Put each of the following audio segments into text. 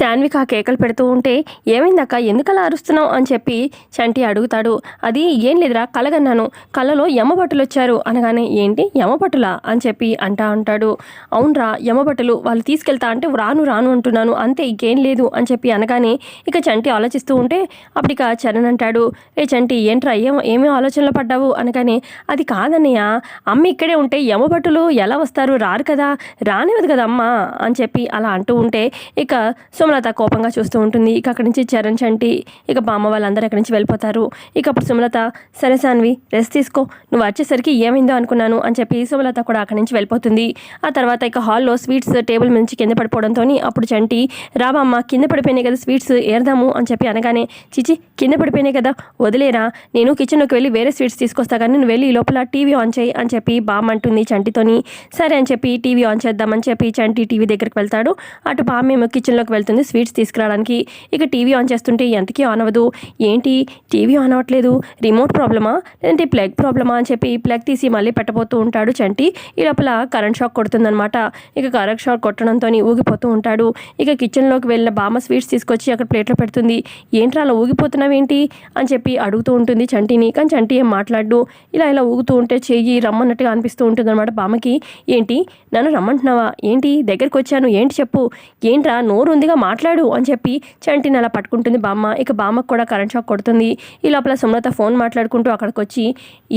శాన్విక కేకలు పెడుతూ ఉంటే ఏమైందక్క? ఎందుకలా అరుస్తున్నావు? అని చెప్పి చంటి అడుగుతాడు. అది ఏం లేదురా కలగన్నాను. కళ్ళలో యమభటులు వచ్చారు అనగానే ఏంటి? యమభటులా అని చెప్పి అంటా ఉంటాడు. అవునరా యమభటులు వాళ్ళు తీసుకెళ్తా అంటే రాను రాను అంటున్నాను. అంతే ఇంకేం లేదు. అని చెప్పి అనగానే ఇక చంటి ఆలోచిస్తూ ఉంటే అప్పటిక చరణ్ అంటాడు ఏ చంటి ఏంట్రా? ఏం ఏమేమి ఆలోచనలో పడ్డావు? అనగానే అది కాదన్నయ్య. అమ్మ ఇక్కడే ఉంటే యమభటులు ఎలా వస్తారు? రారు కదా. రానివ్వదు కదా అమ్మ. అని చెప్పి అలా అంటూ ఉంటే ఇక సో సుమలత కోపంగా చూస్తూ ఉంటుంది. ఇక అక్కడి నుంచి చరణ్ చంటి ఇక బామ్మ వాళ్ళందరూ అక్కడి నుంచి వెళ్ళిపోతారు. ఇక అప్పుడు సుమలత సరే సాన్వి రెస్ట్ తీసుకో. నువ్వు వచ్చేసరికి ఏమైందో అనుకున్నాను అని చెప్పి సుమలత కూడా అక్కడి నుంచి వెళ్ళిపోతుంది. ఆ తర్వాత ఇక హాల్లో స్వీట్స్ టేబుల్ నుంచి కింద పడిపోవడంతో అప్పుడు చంటి రాబమ్మ కింద పడిపోయినాయి కదా స్వీట్స్ ఏర్దాము అని చెప్పి అనగానే చిచి కింద పడిపోయినాయి కదా వదిలేరా. నేను కిచెన్లోకి వెళ్ళి వేరే స్వీట్స్ తీసుకొస్తా కానీ నువ్వు వెళ్ళి ఈ లోపల టీవీ ఆన్ చేయి అని చెప్పి బామ్మ అంటుంది చంటితోని. సరే అని చెప్పి టీవీ ఆన్ చేద్దామని చెప్పి చంటి టీవీ దగ్గరికి వెళ్తాడు. అటు బామ్మ ఏమో కిచెన్లోకి వెళ్తుంది. స్వీట్స్ తీసుకురావడానికి ఇక టీవీ ఆన్ చేస్తుంటే ఎంతకీ ఆన్ అవ్వదు? ఏంటి? టీవీ ఆన్ అవ్వట్లేదు. రిమోట్ ప్రాబ్లమా? లేదంటే ప్లగ్ ప్రాబ్లమా అని చెప్పి ప్లగ్ తీసి మళ్ళీ పెట్టబోతూ ఉంటాడు చంటి. ఈ లోపల కరెంట్ షాక్ కొడుతుందనమాట ఇక కరెంట్ షాక్ కొట్టడంతో ఊగిపోతూ ఉంటాడు. ఇక కిచెన్లోకి వెళ్ళిన బామ్మ స్వీట్స్ తీసుకొచ్చి అక్కడ ప్లేట్లో పెడుతుంది. ఏంట్రా అలా ఊగిపోతున్నావు ఏంటి? అని చెప్పి అడుగుతూ ఉంటుంది చంటిని. కానీ చంటి ఏం మాట్లాడు ఇలా ఇలా ఊగుతూ ఉంటే చెయ్యి రమ్మన్నట్టుగా అనిపిస్తూ ఉంటుంది అనమాట బామ్మకి. ఏంటి? నన్ను రమ్మంటున్నావా? ఏంటి? దగ్గరికి వచ్చాను ఏంటి చెప్పు? ఏంట్రా? నోరు ఉందిగా మాట్లాడు అని చెప్పి చంటిని అలా పట్టుకుంటుంది బామ్మ. ఇక బామ్మకు కూడా కరెంట్ షాక్ కొడుతుంది. ఈ లోపల సుమలత ఫోన్ మాట్లాడుకుంటూ అక్కడికి వచ్చి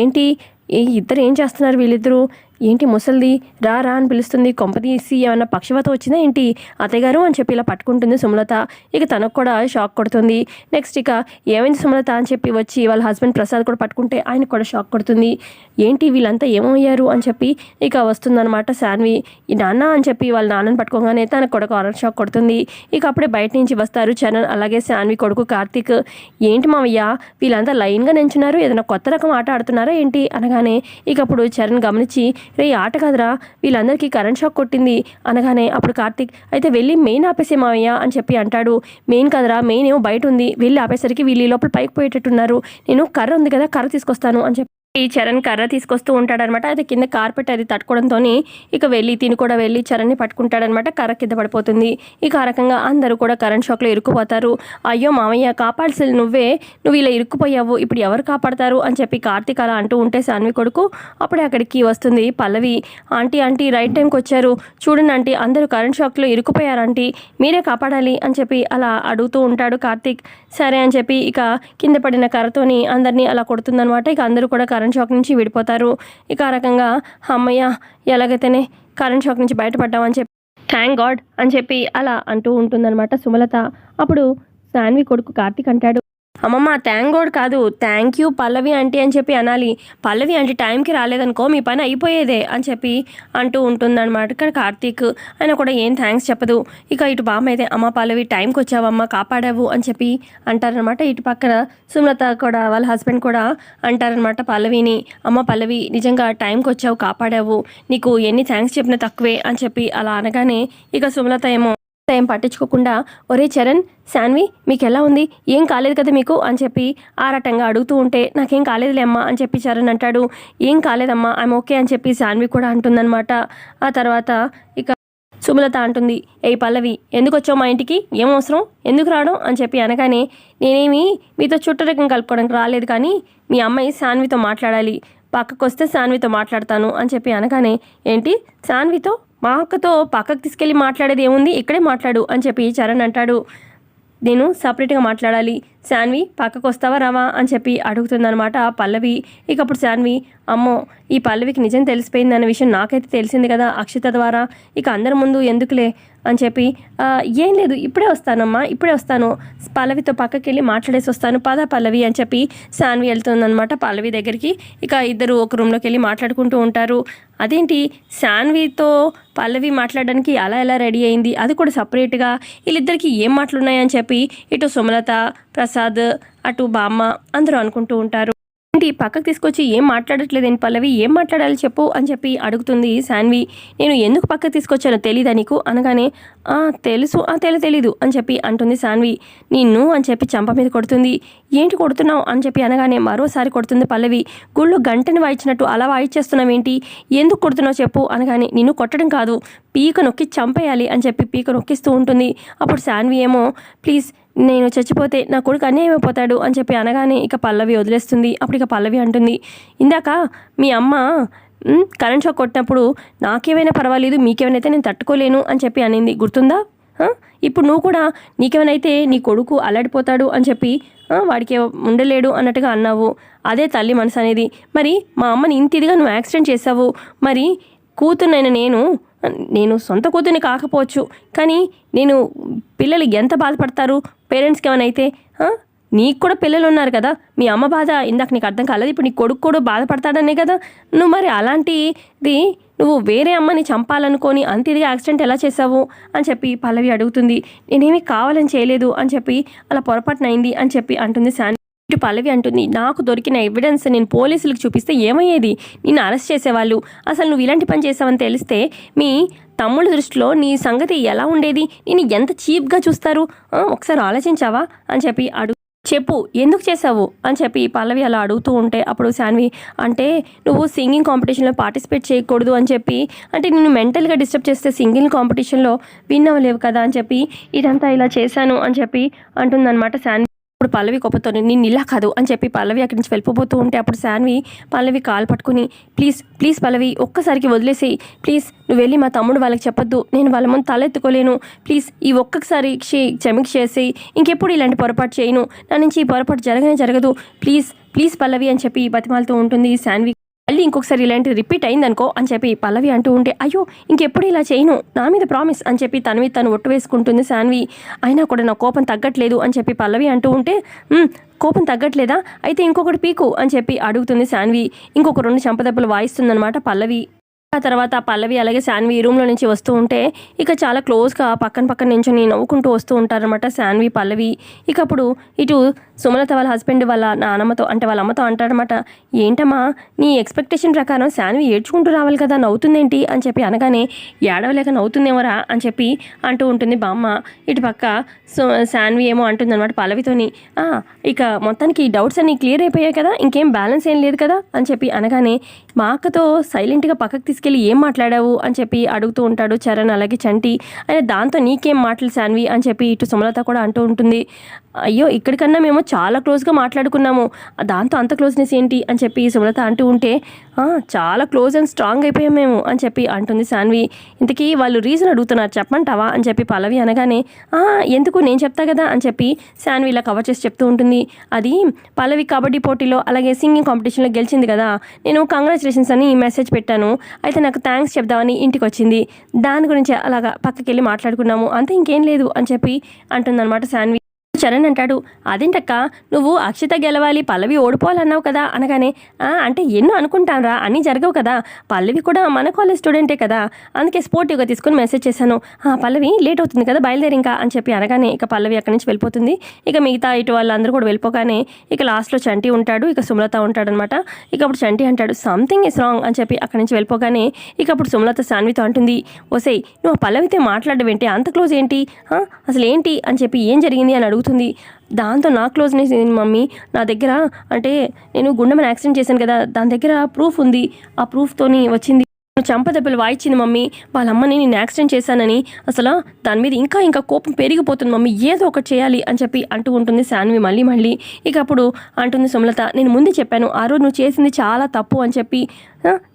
ఏంటి ఇద్దరు ఏం చేస్తున్నారు వీళ్ళిద్దరూ? ఏంటి ముసలిది? రా రా అని పిలుస్తుంది. కొంప తీసి ఏమన్నా పక్షవాత వచ్చిందా ఏంటి? అత్తయ్యగారు అని చెప్పి ఇలా పట్టుకుంటుంది సుమలత. ఇక తనకు కూడా షాక్ కొడుతుంది. నెక్స్ట్ ఇక ఏమైంది సుమలత అని చెప్పి వచ్చి వాళ్ళ హస్బెండ్ ప్రసాద్ కూడా పట్టుకుంటే ఆయన కూడా షాక్ కొడుతుంది. ఏంటి వీళ్ళంతా ఏమయ్యారు అని చెప్పి ఇక వస్తుందన్నమాట శాన్వి. ఈ నాన్న అని చెప్పి వాళ్ళ నాన్నని పట్టుకోగానే తనకు కూడా కరెంట్ షాక్ కొడుతుంది. ఇక అప్పుడే బయట నుంచి వస్తారు చరణ్ అలాగే శాన్వి కొడుకు కార్తీక్. ఏంటి మావయ్య? వీళ్ళంతా లైన్గా నించున్నారు. ఏదైనా కొత్త రకం ఆట ఆడుతున్నారా ఏంటి? అనగానే ఇక అప్పుడు చరణ్ గమనించి రే ఈ ఆట కాదురా. వీళ్ళందరికీ కరెంట్ షాక్ కొట్టింది. అనగానే అప్పుడు కార్తీక్ అయితే వెళ్ళి మెయిన్ ఆపేసే మావయ్య అని చెప్పి అంటాడు. మెయిన్ కదరా మెయిన్ ఏమో బయట ఉంది. వెళ్ళి ఆపేసరికి వీళ్ళు ఈ లోపల పైకి పోయేటట్టున్నారు. నేను కర్ర ఉంది కదా కర్ర తీసుకొస్తాను అని చెప్పి ఈ చరణ్ కర్ర తీసుకొస్తూ ఉంటాడనమాట. అయితే కింద కార్పెట్ అది తట్టుకోవడంతో ఇక వెళ్ళి తిని కూడా వెళ్ళి చరణ్ని పట్టుకుంటాడనమాట. కర్ర కింద పడిపోతుంది. ఇక ఆ రకంగా అందరూ కూడా కరెంట్ షాక్లో ఇరుక్కుపోతారు. అయ్యో మామయ్య కాపాడాల్సి నువ్వే. నువ్వు ఇలా ఇరుక్కుపోయావు. ఇప్పుడు ఎవరు కాపాడతారు? అని చెప్పి కార్తీక్ అలా అంటూ ఉంటే సాన్వి కొడుకు అప్పుడే అక్కడికి వస్తుంది పల్లవి. ఆంటీ ఆంటీ రైట్ టైంకి వచ్చారు. చూడండి ఆంటీ అందరూ కరెంట్ షాక్లో ఇరుక్కుపోయారు ఆంటీ. మీరే కాపాడాలి అని చెప్పి అలా అడుగుతూ ఉంటాడు కార్తీక్. సరే అని చెప్పి ఇక కింద పడిన కర్రతోని అందరినీ అలా కొడుతుందనమాట. ఇక అందరూ కూడా కరెంట్ షాక్ నుంచి విడిపోతారు. ఇక ఆ రకంగా అమ్మయ్య ఎలాగైతేనే కరెంట్ షాక్ నుంచి బయటపడ్డామని చెప్పి థ్యాంక్ గాడ్ అని చెప్పి అలా అంటూ ఉంటుందన్నమాట సుమలత. అప్పుడు సాన్వి కొడుకు కార్తీక్ అంటాడు అమ్మమ్మ థ్యాంక్ గోడ్ కాదు. థ్యాంక్ యూ పల్లవి ఆంటీ అని చెప్పి అనాలి. పల్లవి ఆంటీ టైంకి రాలేదనుకో మీ పని అయిపోయేదే అని చెప్పి అంటూ ఉంటుందన్నమాట. ఇక్కడ కార్తీక్ ఆయన కూడా ఏం థ్యాంక్స్ చెప్పదు. ఇక ఇటు బామ్మ అయితే అమ్మ పల్లవి టైంకి వచ్చావమ్మ కాపాడావు అని చెప్పి అంటారనమాట ఇటు పక్కన సుమలత కూడా వాళ్ళ హస్బెండ్ కూడా అంటారనమాట పల్లవిని. అమ్మ పల్లవి నిజంగా టైంకి వచ్చావు కాపాడావు. నీకు ఎన్ని థ్యాంక్స్ చెప్పినా తక్కువే అని చెప్పి అలా అనగానే ఇక సుమలత ఏమో టైం పట్టించుకోకుండా ఒరే చరణ్ శాన్వి మీకు ఎలా ఉంది? ఏం కాలేదు కదా మీకు? అని చెప్పి ఆరాటంగా అడుగుతూ ఉంటే నాకేం కాలేదులే అమ్మా అని చెప్పి చరణ్ అంటాడు. ఏం కాలేదమ్మా ఐమ్ ఓకే అని చెప్పి శాన్వి కూడా అంటుందన్నమాట. ఆ తర్వాత ఇక సుమలత అంటుంది ఏ పల్లవి ఎందుకు వచ్చావు మా ఇంటికి? ఏం అవసరం? ఎందుకు రావడం? అని చెప్పి అనగానే నేనేమి మీతో చుట్టరికం కలుపుకోవడానికి రాలేదు కానీ మీ అమ్మాయి శాన్వితో మాట్లాడాలి. పక్కకు వస్తే శాన్వితో మాట్లాడతాను అని చెప్పి అనగానే ఏంటి? శాన్వితో? మా అక్కతో పక్కకు తీసుకెళ్ళి మాట్లాడేది ఏముంది? ఇక్కడే మాట్లాడు అని చెప్పి చరణ్ అంటాడు. నేను సపరేట్గా మాట్లాడాలి. శాన్వి పక్కకు వస్తావా రావా అని చెప్పి అడుగుతుందనమాట పల్లవి. ఇక అప్పుడు శాన్వి అమ్మో ఈ పల్లవికి నిజం తెలిసిపోయింది అనే విషయం నాకైతే తెలిసింది కదా అక్షిత ద్వారా. ఇక అందరి ముందు ఎందుకులే అని చెప్పి ఏం లేదు ఇప్పుడే వస్తానమ్మా ఇప్పుడే వస్తాను. పల్లవితో పక్కకి వెళ్ళి మాట్లాడేసి వస్తాను. పద పల్లవి అని చెప్పి శాన్వి వెళ్తుందనమాట పల్లవి దగ్గరికి. ఇక ఇద్దరు ఒక రూమ్లోకి వెళ్ళి మాట్లాడుకుంటూ ఉంటారు. అదేంటి? శాన్వితో పల్లవి మాట్లాడడానికి అలా ఎలా రెడీ అయింది? అది కూడా సపరేట్గా వీళ్ళిద్దరికి ఏం మాటలున్నాయని చెప్పి ఇటు సుమలత ప్రసాద్ అటు బామ్మ అందరూ అనుకుంటూ ఉంటారు. ఏంటి? పక్కకు తీసుకొచ్చి ఏం మాట్లాడట్లేదేంటి పల్లవి? ఏం మాట్లాడాలి చెప్పు అని చెప్పి అడుగుతుంది శాన్వి. నేను ఎందుకు పక్కకు తీసుకొచ్చానో తెలీదా నీకు? అనగానే "ఆ, తెలుసు. ఆ తెలియ తెలీదు అని చెప్పి అంటుంది శాన్వి. నిన్ను అని చెప్పి చంప మీద కొడుతుంది. ఏంటి కొడుతున్నావు? అని చెప్పి అనగానే మరోసారి కొడుతుంది పల్లవి. గుళ్ళు గంటని వాయించినట్టు అలా వాయించేస్తున్నావేంటి ఎందుకు కొడుతున్నావు చెప్పు అనగానే నిన్ను కొట్టడం కాదు. పీక నొక్కి చంపేయాలి అని చెప్పి పీక నొక్కిస్తూ ఉంటుంది. అప్పుడు శాన్వి ఏమో ప్లీజ్ నేను చచ్చిపోతే నా కొడుకు అన్యాయం అయిపోతాడు అని చెప్పి అనగానే ఇక పల్లవి వదిలేస్తుంది. అప్పుడు ఇక పల్లవి అంటుంది ఇందాక మీ అమ్మ కరెంట్ షాక్ కొట్టినప్పుడు నాకేమైనా పర్వాలేదు మీకేమైనా అయితే నేను తట్టుకోలేను అని చెప్పి అనింది. గుర్తుందా? ఇప్పుడు నువ్వు కూడా నీకేమైనా నీ కొడుకు అల్లాడిపోతాడు అని చెప్పి వాడికి ఉండలేడు అన్నట్టుగా అన్నావు. అదే తల్లి మనసు అనేది. మరి మా అమ్మని ఇంత ఇదిగా నువ్వు యాక్సిడెంట్ చేసావు మరి కూతురునైన నేను నేను సొంత కూతుర్ని కాకపోవచ్చు కానీ నేను పిల్లలు ఎంత బాధపడతారు? పేరెంట్స్కి ఏమైనా అయితే నీకు కూడా పిల్లలు ఉన్నారు కదా మీ అమ్మ బాధ ఇందాక నీకు అర్థం కాలేదు ఇప్పుడు నీ కొడుకు కూడా బాధపడతాడనే కదా? నువ్వు మరి అలాంటిది నువ్వు వేరే అమ్మని చంపాలనుకొని అంత ఇదిగా యాక్సిడెంట్ ఎలా చేసావు అని చెప్పి పల్లవి అడుగుతుంది. నేనేమి కావాలని చేయలేదు అని చెప్పి అలా పొరపాటున అయింది అని చెప్పి అంటుంది శాన్ ఇటు పల్లవి అంటుంది నాకు దొరికిన ఎవిడెన్స్ నేను పోలీసులకు చూపిస్తే ఏమయ్యేది? నిన్ను అరెస్ట్ చేసేవాళ్ళు. అసలు నువ్వు ఇలాంటి పని చేసావని తెలిస్తే మీ తమ్ముళ్ళ దృష్టిలో నీ సంగతి ఎలా ఉండేది? నేను ఎంత చీప్గా చూస్తారు? ఒకసారి ఆలోచించావా? అని చెప్పి అడుగు చెప్పు ఎందుకు చేసావు? అని చెప్పి పల్లవి అలా అడుగుతూ ఉంటే అప్పుడు శాన్వి అంటే నువ్వు సింగింగ్ కాంపిటీషన్లో పార్టిసిపేట్ చేయకూడదు అని చెప్పి అంటే నేను మెంటల్గా డిస్టర్బ్ చేస్తే సింగింగ్ కాంపిటీషన్లో విన్ అవ్వలేవు కదా? అని చెప్పి ఇదంతా ఇలా చేశాను అని చెప్పి అంటుందన్నమాట శాన్వి. అప్పుడు పల్లవి కోపంతో నేను ఇలా కాదు అని చెప్పి పల్లవి అక్కడి నుంచి వెళ్ళిపోతూ ఉంటే అప్పుడు శాన్వి పల్లవి కాలు పట్టుకుని ప్లీజ్ ప్లీజ్ పల్లవి ఒక్కసారికి వదిలేసేయి. ప్లీజ్ నువ్వు వెళ్ళి మా తమ్ముడు వాళ్ళకి చెప్పొద్దు. నేను వాళ్ళ ముందు తలెత్తుకోలేను. ప్లీజ్ ఈ ఒక్కసారి క్షమిక చేసేయి. ఇంకెప్పుడు ఇలాంటి పొరపాటు చేయను. నా నుంచి ఈ పొరపాటు జరగనే జరగదు. ప్లీజ్ ప్లీజ్ పల్లవి అని చెప్పి బతిమాలతో ఉంటుంది శాన్వి. మళ్ళీ ఇంకొకసారి ఇలాంటిది రిపీట్ అయిందనుకో అని చెప్పి పల్లవి అంటూ ఉంటే అయ్యో ఇంకెప్పుడు ఇలా చేయను? నా మీద ప్రామిస్ అని చెప్పి తన మీద తను ఒట్టు వేసుకుంటుంది శాన్వి. అయినా కూడా నా కోపం తగ్గట్లేదు అని చెప్పి పల్లవి అంటూ ఉంటే కోపం తగ్గట్లేదా? అయితే ఇంకొకటి పీకు అని చెప్పి అడుగుతుంది శాన్వి. ఇంకొక రెండు చెంపదెబ్బలు వాయిస్తుందనమాట పల్లవి. ఆ తర్వాత పల్లవి అలాగే శాన్వి రూమ్లో నుంచి వస్తూ ఉంటే ఇక చాలా క్లోజ్గా పక్కన పక్కన నించుని నవ్వుకుంటూ వస్తూ ఉంటారనమాట శాన్వి పల్లవి. ఇక అప్పుడు ఇటు సుమలత వాళ్ళ హస్బెండ్ వాళ్ళ నానమ్మతో అంటే వాళ్ళ అమ్మతో అంటాడనమాట ఏంటమ్మా నీ ఎక్స్పెక్టేషన్ ప్రకారం శాన్వి ఏడ్చుకుంటూ రావాలి కదా నవ్వుతుందేంటి? అని చెప్పి అనగానే ఏడవలేక నవ్వుతుందేమోరా? అని చెప్పి అంటూ ఉంటుంది బామ్మ. ఇటు పక్క సో శాన్వి ఏమో అంటుందన్నమాట పల్లవితోని ఇక మొత్తానికి డౌట్స్ అన్నీ క్లియర్ అయిపోయాయి కదా ఇంకేం బ్యాలెన్స్ ఏం లేదు కదా? అని చెప్పి అనగానే మా అక్కతో సైలెంట్గా పక్కకు తీసుకెళ్ళి ఏం మాట్లాడావు అని చెప్పి అడుగుతూ ఉంటాడు చరణ్ అలాగే చంటి. ఆయన దాంతో నీకేం మాటలు శాన్వి అని చెప్పి ఇటు సుమలత కూడా అంటూ ఉంటుంది. అయ్యో ఇక్కడికన్నా మేము చాలా క్లోజ్గా మాట్లాడుకున్నాము. దాంతో అంత క్లోజ్నెస్ ఏంటి అని చెప్పి సుమలత అంటూ ఉంటే చాలా క్లోజ్ అండ్ స్ట్రాంగ్ అయిపోయాం మేము అని చెప్పి అంటుంది శాన్వి. ఇంతకీ వాళ్ళు రీజన్ అడుగుతున్నారు చెప్పంటావా అని చెప్పి పల్లవి అనగానే ఎందుకు నేను చెప్తా కదా అని చెప్పి శాన్వి ఇలా కవర్ చేసి చెప్తూ ఉంటుంది. అది పల్లవి కబడ్డీ పోటీలో అలాగే సింగింగ్ కాంపిటీషన్లో గెలిచింది కదా. నేను కంగ్రాచులేషన్స్ అని మెసేజ్ పెట్టాను. అయితే నాకు థ్యాంక్స్ చెప్దామని ఇంటికి వచ్చింది దాని గురించి అలాగా పక్కకి వెళ్ళి మాట్లాడుకున్నాము. అంతే ఇంకేం లేదు అని చెప్పి అంటుందన్నమాట శాన్వి. చరణ్ అంటాడు. అదేంటక్క? నువ్వు అక్షిత గెలవాలి పల్లవి ఓడిపోవాలన్నావు కదా అనగానే అంటే ఎన్నో అనుకుంటానురా అన్నీ జరగవు కదా. పల్లవి కూడా మన కాలేజ్ స్టూడెంటే కదా. అందుకే స్పోర్టివ్గా తీసుకుని మెసేజ్ చేశాను. "ఆ, పల్లవి లేట్ అవుతుంది కదా బయలుదేరి ఇంకా అని చెప్పి అనగానే ఇక పల్లవి అక్కడి నుంచి వెళ్ళిపోతుంది. ఇక మిగతా ఇటు వాళ్ళందరూ కూడా వెళ్ళిపోగానే ఇక లాస్ట్లో చంటి ఉంటాడు ఇక సుమలత ఉంటాడనమాట. ఇక అప్పుడు చంటి అంటాడు సంథింగ్ ఇస్ రాంగ్ అని చెప్పి అక్కడి నుంచి వెళ్ళిపోగానే ఇక అప్పుడు సుమలత సాన్వితో అంటుంది. ఒసేయ్ నువ్వు ఆ పల్లవితో మాట్లాడవేంటి అంత క్లోజ్ ఏంటి? అసలు ఏంటి అని చెప్పి ఏం జరిగింది? అని అడుగుతుంది. దాంతో నా క్లోజ్నెస్ ఏంటి మమ్మీ? నా దగ్గర అంటే నేను గుండెమని యాక్సిడెంట్ చేశాను కదా దాని దగ్గర ప్రూఫ్ ఉంది. ఆ ప్రూఫ్తోని వచ్చింది. చంప చంపదెబ్బలు వాయించింది మమ్మీ. వాళ్ళ అమ్మని నేను యాక్సిడెంట్ చేశానని. అసలు దాని మీద ఇంకా ఇంకా కోపం పెరిగిపోతుంది మమ్మీ. ఏదో ఒకటి చేయాలి అని చెప్పి అంటూ ఉంటుంది శాన్వి మళ్ళీ మళ్ళీ. ఇక అప్పుడు అంటుంది సుమలత నేను ముందే చెప్పాను ఆ రోజు నువ్వు చేసింది చాలా తప్పు అని చెప్పి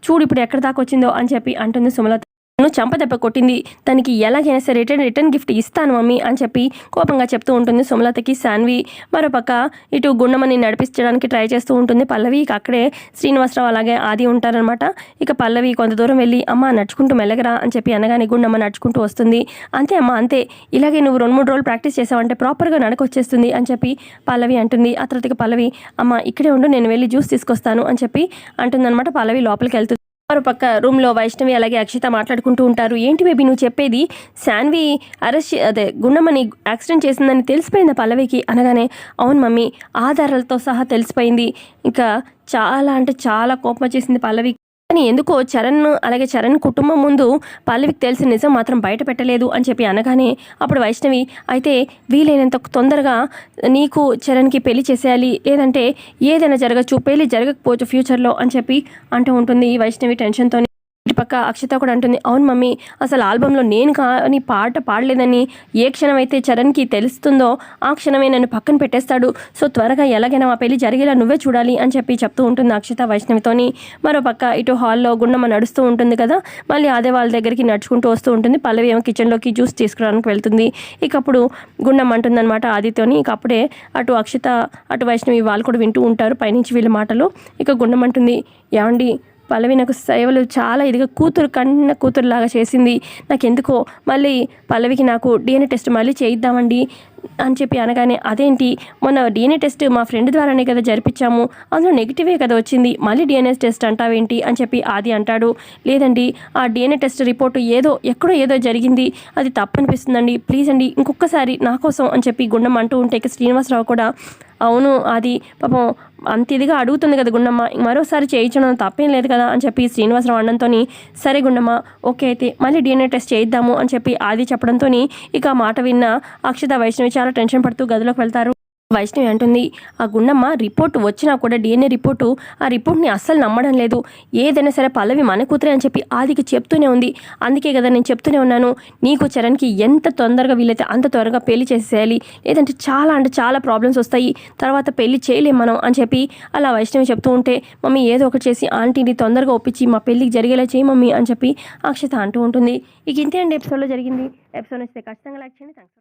చూడు ఇప్పుడు ఎక్కడి దాకా వచ్చిందో అని చెప్పి అంటుంది సుమలత. నన్ను చంపదెబ్బ కొట్టింది. తనకి ఎలాగైనా సరే రిటర్న్ రిటర్న్ గిఫ్ట్ ఇస్తాను మమ్మీ అని చెప్పి కోపంగా చెప్తూ ఉంటుంది సుమలతకి శాన్వి. మరోపక్క ఇటు గుండమని నడిపించడానికి ట్రై చేస్తూ ఉంటుంది పల్లవి. ఇక అక్కడే శ్రీనివాసరావు అలాగే ఆది ఉంటారనమాట ఇక పల్లవి కొంత దూరం వెళ్ళి అమ్మ నడుచుకుంటూ మెల్లగరా అని చెప్పి అనగానే గుండమ్మ నడుచుకుంటూ వస్తుంది. అంతే అమ్మ అంతే. ఇలాగే నువ్వు రెండు మూడు రోజులు ప్రాక్టీస్ చేసావంటే ప్రాపర్గా నడక వచ్చేస్తుంది అని చెప్పి పల్లవి అంటుంది. ఆ తర్వాత పల్లవి అమ్మ ఇక్కడే ఉండు నేను వెళ్ళి జ్యూస్ తీసుకొస్తాను అని చెప్పి అంటుందన్నమాట. పల్లవి లోపలికి వెళ్తుంది మరోపక్క రూమ్లో వైష్ణవి అలాగే అక్షిత మాట్లాడుకుంటూ ఉంటారు. ఏంటి బేబీ నువ్వు చెప్పేది? శాన్వి అరెస్ట్ అదే గుండమ్మని యాక్సిడెంట్ చేసిందని తెలిసిపోయింది పల్లవికి? అనగానే అవును మమ్మీ ఆధారాలతో సహా తెలిసిపోయింది. ఇంకా చాలా అంటే చాలా కోపం వచ్చేసింది పల్లవి కానీ ఎందుకో చరణ్ అలాగే చరణ్ కుటుంబం ముందు పల్లవికి తెలిసిన నిజం మాత్రం బయట పెట్టలేదు అని చెప్పి అనగానే అప్పుడు వైష్ణవి అయితే వీలైనంత తొందరగా నీకు చరణ్కి పెళ్ళి చేసేయాలి. లేదంటే ఏదైనా జరగచ్చు పెళ్ళి జరగకపోవచ్చు ఫ్యూచర్లో అని చెప్పి అంటూ ఉంటుంది ఈ వైష్ణవి టెన్షన్తో పక్క అక్షిత కూడా అంటుంది అవును మమ్మీ అసలు ఆల్బంలో నేను కానీ పాట పాడలేదని ఏ క్షణం అయితే చరణ్కి తెలుస్తుందో ఆ క్షణమే నన్ను పక్కన పెట్టేస్తాడు. సో త్వరగా ఎలాగైనా మా పెళ్ళి జరిగేలా నువ్వే చూడాలి అని చెప్పి చెప్తూ ఉంటుంది అక్షిత వైష్ణవితోని. మరో పక్క ఇటు హాల్లో గుండమ్మ నడుస్తూ ఉంటుంది కదా మళ్ళీ అదే వాళ్ళ దగ్గరికి నడుచుకుంటూ వస్తూ ఉంటుంది. పల్లవి ఏమో కిచెన్లోకి జ్యూస్ తీసుకురావడానికి వెళ్తుంది. ఇక అప్పుడు గుండమ్మ అంటుందన్నమాట ఆదితోని ఇక అప్పుడే అటు అక్షిత అటు వైష్ణవి వాళ్ళు కూడా వింటూ ఉంటారు పైనుంచి వీళ్ళ మాటలు. ఇక గుండమ్మ అంటుంది ఏమండి పల్లవి నాకు సేవలు చాలా ఇదిగా కూతురు కన్న కూతురులాగా చేసింది. నాకెందుకో? మళ్ళీ పల్లవికి నాకు డిఎన్ఏ టెస్ట్ మళ్ళీ చేయిద్దామండి అని చెప్పి అనగానే అదేంటి? మొన్న డిఎన్ఏ టెస్ట్ మా ఫ్రెండ్ ద్వారానే కదా జరిపించాము. అందులో నెగిటివే కదా వచ్చింది. మళ్ళీ డిఎన్ఏ టెస్ట్ అంటావేంటి? అని చెప్పి ఆది అంటాడు. లేదండి ఆ డిఎన్ఏ టెస్ట్ రిపోర్టు ఏదో ఎక్కడో ఏదో జరిగింది. అది తప్పనిపిస్తుందండి. ప్లీజ్ అండి ఇంకొకసారి నా కోసం అని చెప్పి గుండం అంటూ ఉంటే ఇక శ్రీనివాసరావు కూడా అవును అది పాపం అంత ఇదిగా అడుగుతుంది కదా గుండమ్మ మరోసారి చేయించడం తప్పేం లేదు కదా అని చెప్పి శ్రీనివాసరావు అనడంతో సరే గుండమ్మ ఓకే అయితే మళ్ళీ డిఎన్ఏ టెస్ట్ చేయిద్దాము అని చెప్పి ఆది చెప్పడంతో ఇక మాట విన్న అక్షత వైష్ణవి చాలా టెన్షన్ పడుతూ గదిలోకి వెళ్తారు. వైష్ణవి అంటుంది ఆ గుండమ్మ రిపోర్ట్ వచ్చినా కూడా డిఎన్ఏ రిపోర్టు ఆ రిపోర్ట్ని అస్సలు నమ్మడం లేదు. ఏదైనా సరే పల్లవి మన కూతురే అని చెప్పి ఆదికి చెప్తూనే ఉంది. అందుకే కదా నేను చెప్తూనే ఉన్నాను. నీకు చరణ్కి ఎంత తొందరగా వీలైతే అంత త్వరగా పెళ్ళి చేసేయాలి. లేదంటే చాలా అంటే చాలా ప్రాబ్లమ్స్ వస్తాయి. తర్వాత పెళ్ళి చేయలేం మనం అని చెప్పి అలా వైష్ణవి చెప్తూ ఉంటే మమ్మీ ఏదో ఒకటి చేసి ఆంటీని తొందరగా ఒప్పించి మా పెళ్ళికి జరిగేలా చేయి మమ్మీ అని చెప్పి అక్షత అంటూ ఉంటుంది. ఇక ఇంతే అండి ఎపిసోడ్లో జరిగింది. ఎపిసోడ్ వస్తే ఖచ్చితంగా లైక్ చేయండి. థ్యాంక్స్